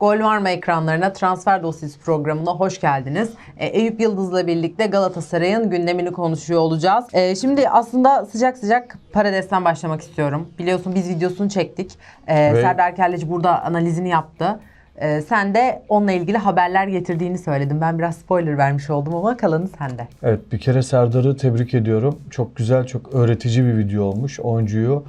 Gol var mı ekranlarına transfer dosyası programına hoş geldiniz. E, Eyüp Yıldız'la birlikte Galatasaray'ın gündemini konuşuyor olacağız. E, şimdi aslında sıcak sıcak Parades'ten başlamak istiyorum. Biliyorsun biz videosunu çektik. E, Ve- Serdar Kelleci burada analizini yaptı. E, sen de onunla ilgili haberler getirdiğini söyledin. Ben biraz spoiler vermiş oldum ama kalanı sende. Evet bir kere Serdar'ı tebrik ediyorum. Çok güzel, çok öğretici bir video olmuş. Oyuncuyu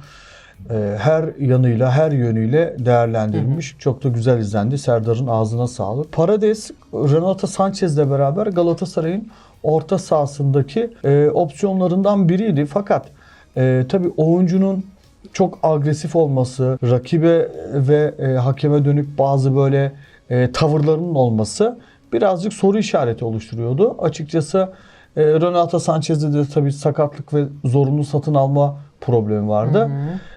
her yanıyla, her yönüyle değerlendirilmiş. Çok da güzel izlendi. Serdar'ın ağzına sağlık. Parades, Renato Sanchez'le beraber Galatasaray'ın orta sahasındaki e, opsiyonlarından biriydi. Fakat e, tabii oyuncunun çok agresif olması, rakibe ve e, hakeme dönük bazı böyle e, tavırlarının olması birazcık soru işareti oluşturuyordu. Açıkçası e, Renato Sanchez'de de tabii sakatlık ve zorunlu satın alma problemi vardı.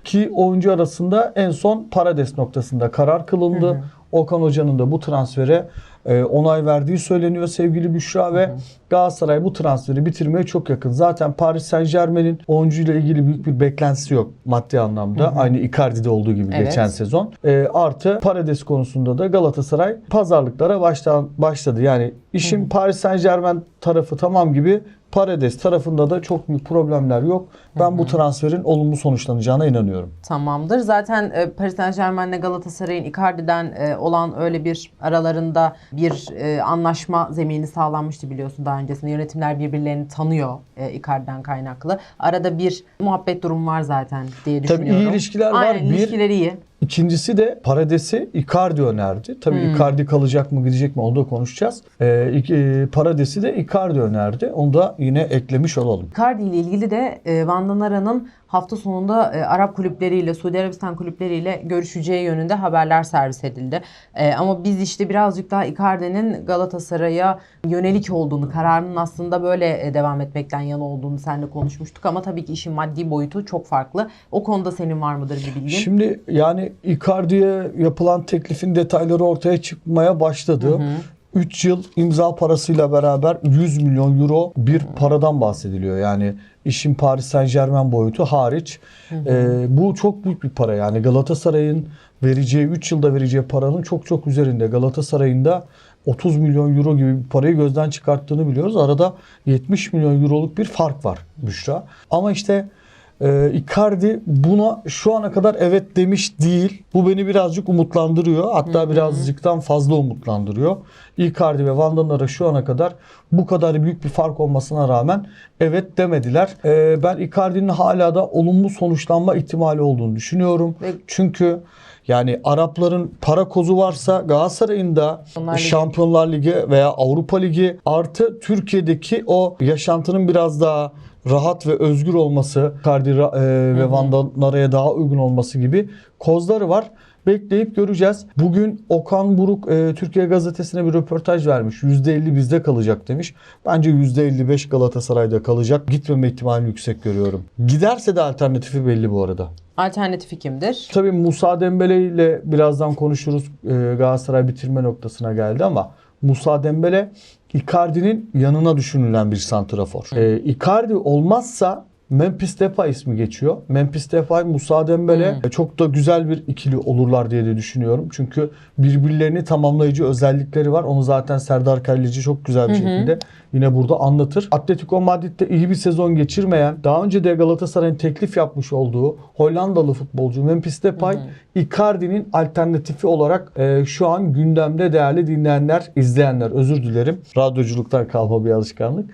Ki oyuncu arasında en son Parades noktasında karar kılındı. Okan Hoca'nın da bu transfere e, onay verdiği söyleniyor sevgili Büşra ve Galatasaray bu transferi bitirmeye çok yakın. Zaten Paris Saint Germain'in oyuncuyla ilgili büyük bir beklentisi yok maddi anlamda. Aynı Icardi'de olduğu gibi Evet. geçen sezon. E, artı Parades konusunda da Galatasaray pazarlıklara baştan başladı. Yani işin Paris Saint Germain tarafı tamam gibi Parades tarafında da çok büyük problemler yok. Ben bu transferin olumlu sonuçlanacağına inanıyorum. Tamamdır. Zaten e, Paris Saint Germain'le Galatasaray'ın Icardi'den e, olan öyle bir aralarında bir e, anlaşma zemini sağlanmıştı biliyorsun daha öncesinde. Yönetimler birbirlerini tanıyor e, Icardi'den kaynaklı. Arada bir muhabbet durumu var zaten diye Tabii iyi düşünüyorum. ilişkiler var. Aynen Bir- ilişkileri iyi. İkincisi de Parades'i Icardi önerdi. Tabii Hmm. Icardi kalacak mı gidecek mi onu da konuşacağız. Ee, e, Parades'i de Icardi önerdi. Onu da yine eklemiş olalım. Icardi ile ilgili de e, Van Danara'nın hafta sonunda e, Arap kulüpleriyle, Suudi Arabistan kulüpleriyle görüşeceği yönünde haberler servis edildi. E, ama biz işte birazcık daha Icardi'nin Galatasaray'a yönelik olduğunu, kararının aslında böyle e, devam etmekten yana olduğunu seninle konuşmuştuk. Ama tabii ki işin maddi boyutu çok farklı. O konuda senin var mıdır bir bilgin? Şimdi yani Icardi'ye yapılan teklifin detayları ortaya çıkmaya başladı. 3 yıl imza parasıyla beraber 100 milyon euro bir paradan bahsediliyor. Yani işin Paris Saint Germain boyutu hariç. Ee, bu çok büyük bir para. Yani Galatasaray'ın vereceği 3 yılda vereceği paranın çok çok üzerinde. Galatasaray'ın da 30 milyon euro gibi bir parayı gözden çıkarttığını biliyoruz. Arada 70 milyon euroluk bir fark var Büşra. Ama işte ee, Icardi buna şu ana kadar evet demiş değil. Bu beni birazcık umutlandırıyor. Hatta birazcıktan fazla umutlandırıyor. Icardi ve Van Danara şu ana kadar bu kadar büyük bir fark olmasına rağmen evet demediler. Ee, ben Icardi'nin hala da olumlu sonuçlanma ihtimali olduğunu düşünüyorum. Ve- Çünkü yani Arapların para kozu varsa Galatasaray'ın da Şampiyonlar Ligi. Şampiyonlar Ligi veya Avrupa Ligi artı Türkiye'deki o yaşantının biraz daha rahat ve özgür olması, Cardi e, ve Van Danara'ya daha uygun olması gibi kozları var. Bekleyip göreceğiz. Bugün Okan Buruk e, Türkiye Gazetesi'ne bir röportaj vermiş. %50 bizde kalacak demiş. Bence %55 Galatasaray'da kalacak. Gitmeme ihtimalini yüksek görüyorum. Giderse de alternatifi belli bu arada. Alternatifi kimdir? Tabii Musa Dembele ile birazdan konuşuruz. Ee, Galatasaray bitirme noktasına geldi ama Musa Dembele Icardi'nin yanına düşünülen bir santrafor. Ee, Icardi olmazsa Memphis Depay ismi geçiyor. Memphis Depay, Musa Dembele e, çok da güzel bir ikili olurlar diye de düşünüyorum. Çünkü birbirlerini tamamlayıcı özellikleri var. Onu zaten Serdar Kelleci çok güzel bir şekilde yine burada anlatır. Atletico Madrid'de iyi bir sezon geçirmeyen, daha önce de Galatasaray'ın teklif yapmış olduğu Hollandalı futbolcu Memphis Depay, Icardi'nin alternatifi olarak e, şu an gündemde değerli dinleyenler, izleyenler özür dilerim. Radyoculuktan kalma bir alışkanlık.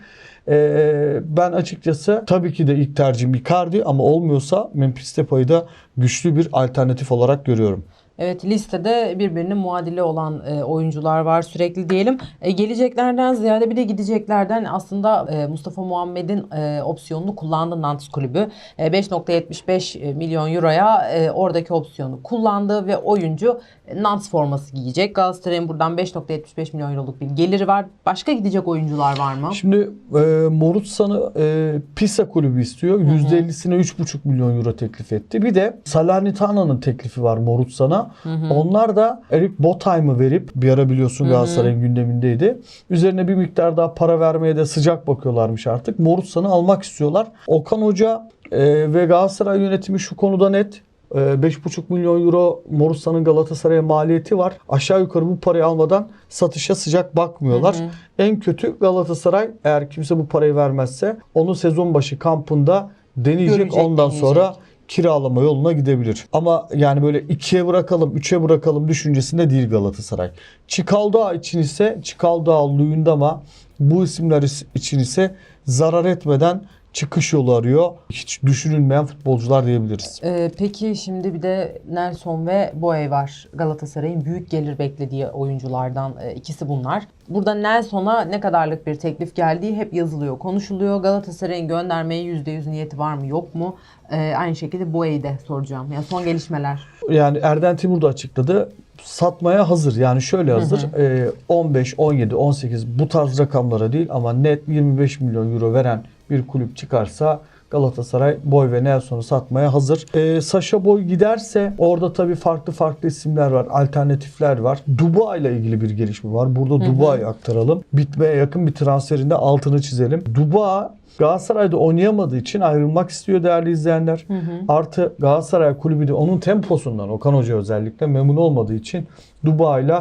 E, ben açıkçası tabii ki de ilk tercihim Icardi ama olmuyorsa Memphis Depay'ı da güçlü bir alternatif olarak görüyorum. Evet listede birbirinin muadili olan e, oyuncular var sürekli diyelim. E, geleceklerden ziyade bir de gideceklerden aslında e, Mustafa Muhammed'in e, opsiyonunu kullandı Nantes kulübü. E, 5.75 milyon euroya e, oradaki opsiyonu kullandı ve oyuncu e, Nantes forması giyecek. Galatasaray'ın buradan 5.75 milyon euroluk bir geliri var. Başka gidecek oyuncular var mı? Şimdi e, Morutsan'ı e, Pisa kulübü istiyor. %50'sine 3,5 milyon euro teklif etti. Bir de Salernitano'nun teklifi var Morutsan'a. Onlar da Eric Botheim'ı verip bir ara biliyorsun Galatasaray'ın gündemindeydi. Üzerine bir miktar daha para vermeye de sıcak bakıyorlarmış artık. Morutsan'ı almak istiyorlar. Okan Hoca e, ve Galatasaray yönetimi şu konuda net. Ee, 5,5 milyon euro Morusan'ın Galatasaray'a maliyeti var. Aşağı yukarı bu parayı almadan satışa sıcak bakmıyorlar. En kötü Galatasaray eğer kimse bu parayı vermezse onu sezon başı kampında deneyecek. Görecek, Ondan deneyecek. sonra kiralama yoluna gidebilir. Ama yani böyle ikiye bırakalım, üçe bırakalım düşüncesinde değil Galatasaray. Çikaldağ için ise Çikaldağ, Luyendama bu isimler is- için ise zarar etmeden çıkış yolu arıyor. Hiç düşünülmeyen futbolcular diyebiliriz. Ee, peki şimdi bir de Nelson ve Boey var. Galatasaray'ın büyük gelir beklediği oyunculardan e, ikisi bunlar. Burada Nelson'a ne kadarlık bir teklif geldiği hep yazılıyor, konuşuluyor. Galatasaray'ın göndermeye %100 niyeti var mı yok mu? Ee, aynı şekilde Boey'i de soracağım. Yani son gelişmeler. Yani Erden Timur da açıkladı. Satmaya hazır. Yani şöyle hazır. Ee, 15, 17, 18 bu tarz rakamlara değil ama net 25 milyon euro veren bir kulüp çıkarsa Galatasaray Boy ve Nelson'u satmaya hazır. Ee, Sasha Boy giderse orada tabii farklı farklı isimler var, alternatifler var. Duba ile ilgili bir gelişme var. Burada Duba'yı aktaralım. Bitmeye yakın bir transferinde altını çizelim. Duba Galatasaray'da oynayamadığı için ayrılmak istiyor değerli izleyenler. Artı Galatasaray kulübü de onun temposundan Okan Hoca özellikle memnun olmadığı için Dubai'yle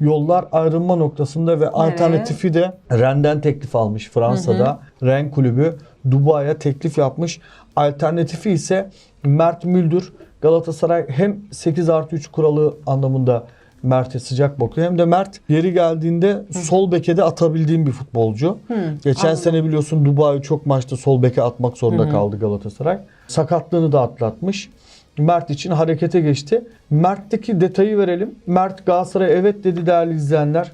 yollar ayrılma noktasında ve alternatifi de Rennes'den teklif almış Fransa'da. Rennes kulübü Dubai'ye teklif yapmış. Alternatifi ise Mert Müldür. Galatasaray hem 8 artı 3 kuralı anlamında Mert'e sıcak bakıyor. Hem de Mert yeri geldiğinde sol beke de atabildiğim bir futbolcu. Geçen anladım. sene biliyorsun Dubai çok maçta sol beke atmak zorunda kaldı Galatasaray. Sakatlığını da atlatmış. Mert için harekete geçti. Mert'teki detayı verelim. Mert Galatasaray evet dedi değerli izleyenler.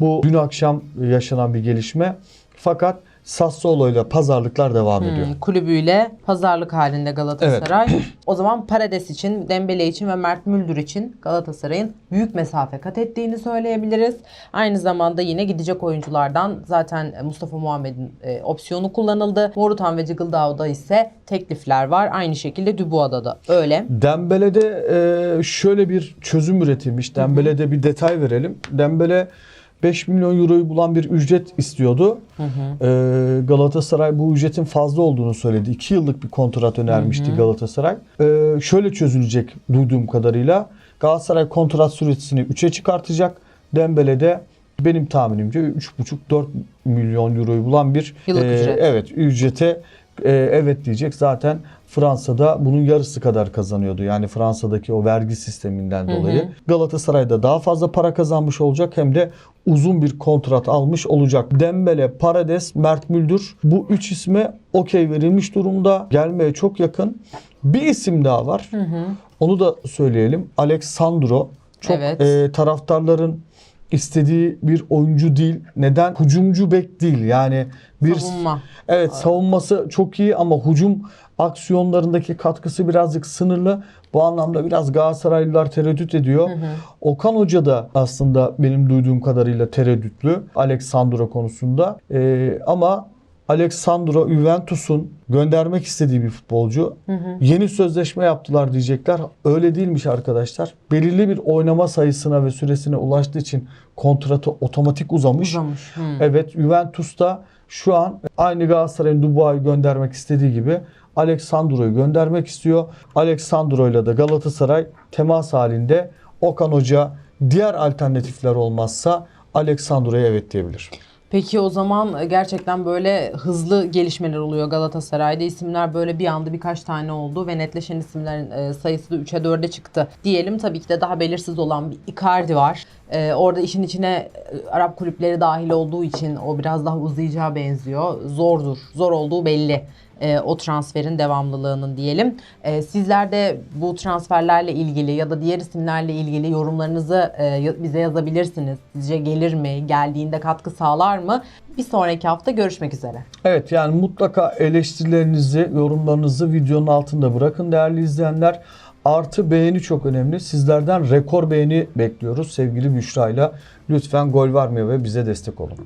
Bu dün akşam yaşanan bir gelişme. Fakat Sassuolo ile pazarlıklar devam ediyor. Hmm, kulübüyle pazarlık halinde Galatasaray. O zaman Parades için, Dembele için ve Mert Müldür için Galatasaray'ın büyük mesafe kat ettiğini söyleyebiliriz. Aynı zamanda yine gidecek oyunculardan zaten Mustafa Muhammed'in e, opsiyonu kullanıldı. Morutan ve Cıgıldağ'da ise teklifler var. Aynı şekilde Dubois'da da öyle. Dembele'de e, şöyle bir çözüm üretilmiş. Dembele'de bir detay verelim. Dembele 5 milyon euroyu bulan bir ücret istiyordu. E, Galatasaray bu ücretin fazla olduğunu söyledi. 2 yıllık bir kontrat önermişti Galatasaray. E, şöyle çözülecek duyduğum kadarıyla. Galatasaray kontrat süresini 3'e çıkartacak. Dembele de benim tahminimce 3,5-4 milyon euroyu bulan bir Yıllık ücret. evet ücrete e, evet diyecek. Zaten Fransa'da bunun yarısı kadar kazanıyordu. Yani Fransa'daki o vergi sisteminden dolayı. Galatasaray'da daha fazla para kazanmış olacak hem de uzun bir kontrat almış olacak. Dembele, Parades, Mert Müldür bu üç isme okey verilmiş durumda. Gelmeye çok yakın. Bir isim daha var. Onu da söyleyelim. Alexandro. Çok Evet. e, taraftarların istediği bir oyuncu değil. Neden? Hucumcu bek değil. Yani bir Savunma. Evet savunması çok iyi ama hücum aksiyonlarındaki katkısı birazcık sınırlı. Bu anlamda biraz Galatasaraylılar tereddüt ediyor. Okan Hoca da aslında benim duyduğum kadarıyla tereddütlü Alexandro konusunda. Ee, ama Alexandro Juventus'un göndermek istediği bir futbolcu. Yeni sözleşme yaptılar diyecekler. Öyle değilmiş arkadaşlar. Belirli bir oynama sayısına ve süresine ulaştığı için kontratı otomatik uzamış. Uzamış. Hmm. Evet Juventus da şu an aynı Galatasaray'ın Dubai'yi göndermek istediği gibi Alexandro'yu göndermek istiyor. Alexandro ile de Galatasaray temas halinde Okan Hoca diğer alternatifler olmazsa Alexandro'ya evet diyebilir. Peki o zaman e, gerçekten böyle hızlı gelişmeler oluyor Galatasaray'da. İsimler böyle bir anda birkaç tane oldu ve netleşen isimlerin e, sayısı da 3'e 4'e çıktı. Diyelim tabii ki de daha belirsiz olan bir Icardi var. E, orada işin içine e, Arap kulüpleri dahil olduğu için o biraz daha uzayacağı benziyor. Zordur. Zor olduğu belli. E, o transferin devamlılığının diyelim. E, sizler de bu transferlerle ilgili ya da diğer isimlerle ilgili yorumlarınızı e, bize yazabilirsiniz. Sizce gelir mi? Geldiğinde katkı sağlar mı? Bir sonraki hafta görüşmek üzere. Evet yani mutlaka eleştirilerinizi, yorumlarınızı videonun altında bırakın değerli izleyenler. Artı beğeni çok önemli. Sizlerden rekor beğeni bekliyoruz sevgili Büşra'yla. Lütfen gol vermiyor ve bize destek olun.